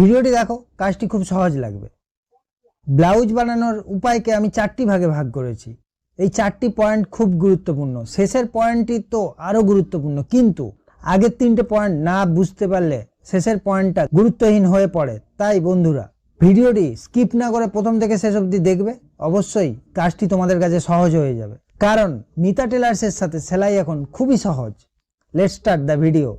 ভিডিওটি দেখো, কাজটি খুব সহজ লাগবে। ব্লাউজ বানানোর উপায়কে আমি চারটি ভাগে ভাগ করেছি। এই চারটি পয়েন্ট খুব গুরুত্বপূর্ণ। শেষের পয়েন্টটি তো আরও গুরুত্বপূর্ণ, কিন্তু আগের তিনটে পয়েন্ট না বুঝতে পারলে শেষের পয়েন্টটা গুরুত্বহীন হয়ে পড়ে। তাই বন্ধুরা, ভিডিওটি স্কিপ না করে প্রথম থেকে শেষ অবধি দেখবে। অবশ্যই কাজটি তোমাদের কাছে সহজ হয়ে যাবে। কারণ মিতা টেলার্সের সাথে সেলাই এখন খুবই সহজ। Let start the video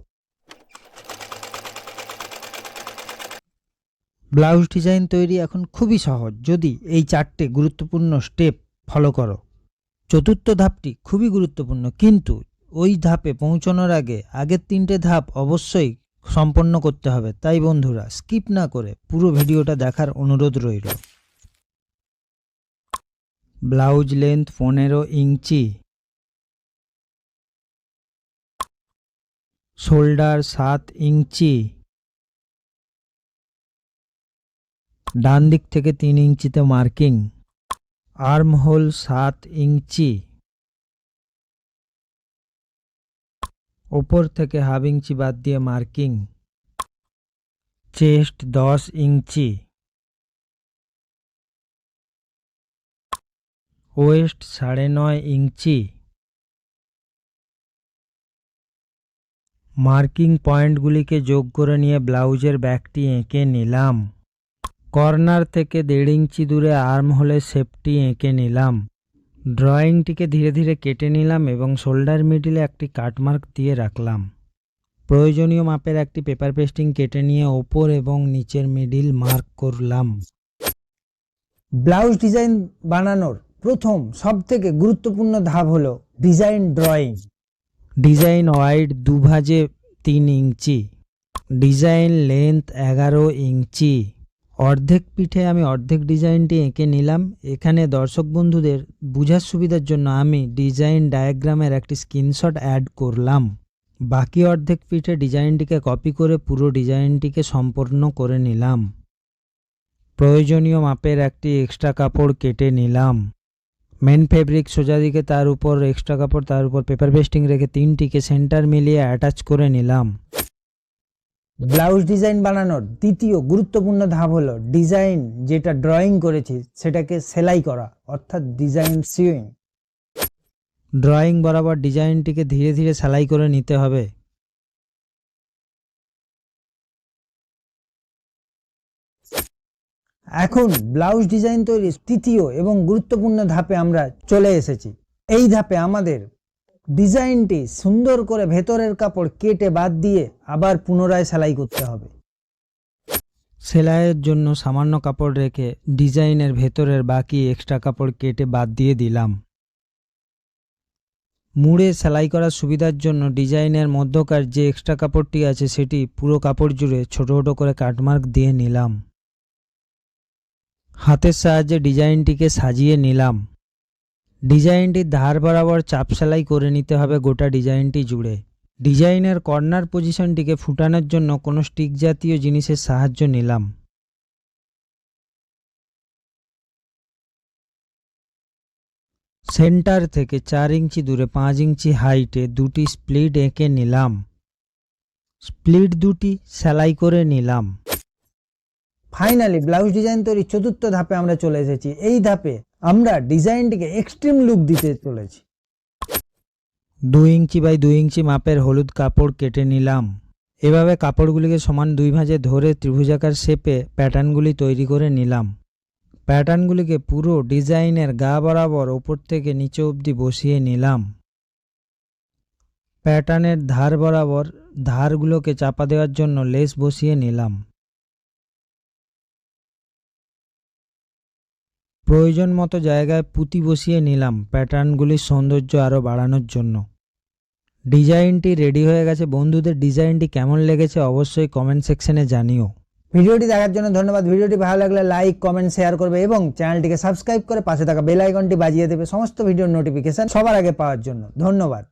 blouse design তৈরি এখন খুবই সহজ। যদি এই চারটে গুরুত্বপূর্ণ স্টেপ ফলো করো। চতুর্থ ধাপটি খুবই গুরুত্বপূর্ণ, কিন্তু ওই ধাপে পৌঁছানোর আগে আগের তিনটে ধাপ অবশ্যই সম্পন্ন করতে হবে। তাই বন্ধুরা স্কিপ না করে পুরো ভিডিওটা দেখার অনুরোধ রইল। ব্লাউজ লেন্থ পনেরো ইঞ্চি। শোল্ডার সাত ইঞ্চি। ডান দিক থেকে তিন ইঞ্চিতে মার্কিং। আর্ম হোল সাত ইঞ্চি। ওপর থেকে হাফ ইঞ্চি বাদ দিয়ে মার্কিং। চেস্ট দশ ইঞ্চি। ওয়েস্ট সাড়ে নয় ইঞ্চি। মার্কিং পয়েন্টগুলিকে যোগ করে নিয়ে ব্লাউজের ব্যাগটি এঁকে নিলাম। কর্নার থেকে দেড় ইঞ্চি দূরে আর্ম হলে শেপটি এঁকে নিলাম। ড্রয়িংটিকে ধীরে ধীরে কেটে নিলাম এবং শোল্ডার মিডিলে একটি কাটমার্ক দিয়ে রাখলাম। প্রয়োজনীয় মাপের একটি পেপার পেস্টিং কেটে নিয়ে ওপর এবং নিচের মিডিল মার্ক করলাম। ব্লাউজ ডিজাইন বানানোর প্রথম সবথেকে গুরুত্বপূর্ণ ধাপ হলো ডিজাইন ড্রয়িং। ডিজাইন ওয়াইড দুভাজে তিন ইঞ্চি। ডিজাইন লেন্থ এগারো ইঞ্চি। অর্ধেক পিঠে আমি অর্ধেক ডিজাইনটি এঁকে নিলাম। এখানে দর্শক বন্ধুদের বোঝার সুবিধার জন্য আমি ডিজাইন ডায়াগ্রামের একটি স্ক্রিনশট অ্যাড করলাম। বাকি অর্ধেক পিঠে ডিজাইনটিকে কপি করে পুরো ডিজাইনটিকে সম্পূর্ণ করে নিলাম। প্রয়োজনীয় মাপের একটি এক্সট্রা কাপড় কেটে নিলাম। মেন ফেব্রিক সোজা দিকে তার উপর, এক্সট্রা কাপড় তার উপর, পেপার পেস্টিং রেখে তিনটিকে সেন্টার মিলিয়ে অ্যাটাচ করে নিলাম। ব্লাউজ ডিজাইন বানানোর দ্বিতীয় গুরুত্বপূর্ণ ধাপ হলো ডিজাইন যেটা ড্রয়িং করেছি, সেটাকে সেলাই করা, অর্থাৎ ডিজাইন সিউইং। ড্রয়িং বরাবর ডিজাইনটিকে ধীরে ধীরে সেলাই করে নিতে হবে। এখন ব্লাউজ ডিজাইন তৈরির তৃতীয় এবং গুরুত্বপূর্ণ ধাপে আমরা চলে এসেছি। এই ধাপে আমাদের ডিজাইনটি সুন্দর করে ভেতরের কাপড় কেটে বাদ দিয়ে আবার পুনরায় সেলাই করতে হবে। সেলাইয়ের জন্য সামান্য কাপড় রেখে ডিজাইনের ভেতরের বাকি এক্সট্রা কাপড় কেটে বাদ দিয়ে দিলাম। মুড়ে সেলাই করার সুবিধার জন্য ডিজাইনের মধ্যকার যে এক্সট্রা কাপড়টি আছে সেটি পুরো কাপড় জুড়ে ছোট ছোট করে কাটমার্ক দিয়ে নিলাম। হাতের সাহায্যে ডিজাইনটিকে সাজিয়ে নিলাম। ডিজাইনটির ধার বরাবর চাপ সেলাই করে নিতে হবে গোটা ডিজাইনটি জুড়ে। ডিজাইনের কর্নার পজিশনটিকে ফুটানোর জন্য কোনো স্টিক জাতীয় জিনিসের সাহায্য নিলাম। সেন্টার থেকে চার ইঞ্চি দূরে পাঁচ ইঞ্চি হাইটে দুটি স্প্লিট এঁকে নিলাম। স্প্লিট দুটি সেলাই করে নিলাম। ফাইনালি ব্লাউজ ডিজাইন তৈরি চতুর্থ ধাপে আমরা চলে এসেছি। এই ধাপে আমরা ডিজাইনটিকে এক্সট্রিম লুক দিতে চলেছি। দুই ইঞ্চি বাই দুই ইঞ্চি মাপের হলুদ কাপড় কেটে নিলাম। এভাবে কাপড়গুলিকে সমান দুই ভাঁজে ধরে ত্রিভুজাকার শেপে প্যাটার্নগুলি তৈরি করে নিলাম। প্যাটার্নগুলিকে পুরো ডিজাইনের গা বরাবর ওপর থেকে নিচে অবধি বসিয়ে নিলাম। প্যাটার্নের ধার বরাবর ধারগুলোকে চাপা দেওয়ার জন্য লেস বসিয়ে নিলাম। প্রয়োজন মতো জায়গায় পুঁতি বসিয়ে নিলাম প্যাটার্নগুলির সৌন্দর্য আরও বাড়ানোর জন্য। ডিজাইনটি রেডি হয়ে গেছে। বন্ধুদের ডিজাইনটি কেমন লেগেছে অবশ্যই কমেন্ট সেকশনে জানিও। ভিডিওটি দেখার জন্য ধন্যবাদ। ভিডিওটি ভালো লাগলে লাইক, কমেন্ট, শেয়ার করবে এবং চ্যানেলটিকে সাবস্ক্রাইব করে পাশে থাকা বেল আইকনটি বাজিয়ে দেবে সমস্ত ভিডিওর নোটিফিকেশন সবার আগে পাওয়ার জন্য। ধন্যবাদ।